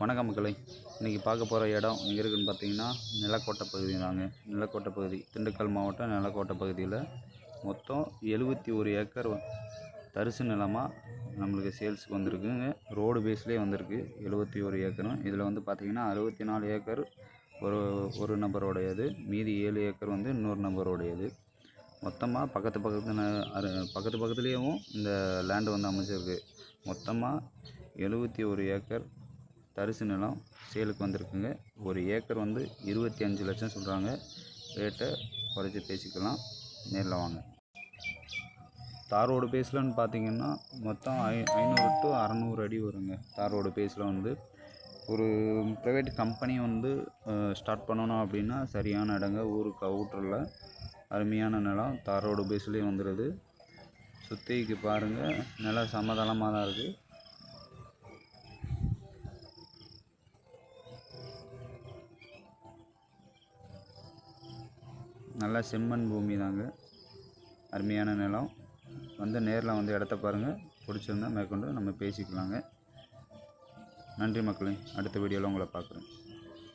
வணக்கம் மக்களை. இன்றைக்கி பார்க்க போகிற இடம் எங்கே இருக்குன்னு பார்த்தீங்கன்னா நிலக்கோட்டை பகுதி தாங்க. நிலக்கோட்டை பகுதி. திண்டுக்கல் மாவட்டம் நிலக்கோட்டை பகுதியில் மொத்தம் எழுபத்தி ஒரு ஏக்கர் தரிசு நிலமாக நம்மளுக்கு சேல்ஸுக்கு வந்திருக்குங்க. ரோடு பேஸ்லேயே வந்திருக்கு. எழுபத்தி ஒரு ஏக்கரும். இதில் வந்து பார்த்திங்கன்னா அறுபத்தி நாலு ஏக்கர் ஒரு ஒரு நபரோடையது. மீதி ஏழு ஏக்கர் வந்து இன்னொரு நபரோடையது. மொத்தமாக பக்கத்து பக்கத்து அரு பக்கத்து பக்கத்துலேயும் இந்த லேண்டு வந்து அமைச்சிருக்கு மொத்தமாக எழுபத்தி ஒரு ஏக்கர் தரிசு நிலம் சேலுக்கு வந்திருக்குங்க. ஒரு ஏக்கர் வந்து இருபத்தி அஞ்சு லட்சம் சொல்கிறாங்க ரேட்டை குறைச்சி பேசிக்கலாம். நேரில் வாங்க. தார் ரோடு பேஸ்லன்னு பார்த்தீங்கன்னா மொத்தம் ஐ ஐநூறு டு அறநூறு அடி வருங்க. தார் ரோடு பேஸில் வந்து. ஒரு ப்ரைவேட் கம்பெனி வந்து ஸ்டார்ட் பண்ணணும் அப்படின்னா சரியான இடங்க. ஊருக்கு அவுட்டரில் அருமையான நிலம் தார் ரோடு பேஸ்லேயே வந்துடுது சுற்றிக்கு பாருங்கள் நிலம் சமதளமாக தான் இருக்குது நல்லா செம்மண் பூமி தாங்க. அருமையான நிலம். வந்து நேரில் வந்து இடத்த பாருங்கள் பிடிச்சிருந்தா மேற்கொண்டு நம்ம பேசிக்கலாங்க. நன்றி மக்களே. அடுத்த வீடியோவில் உங்களை பார்க்குறேன்.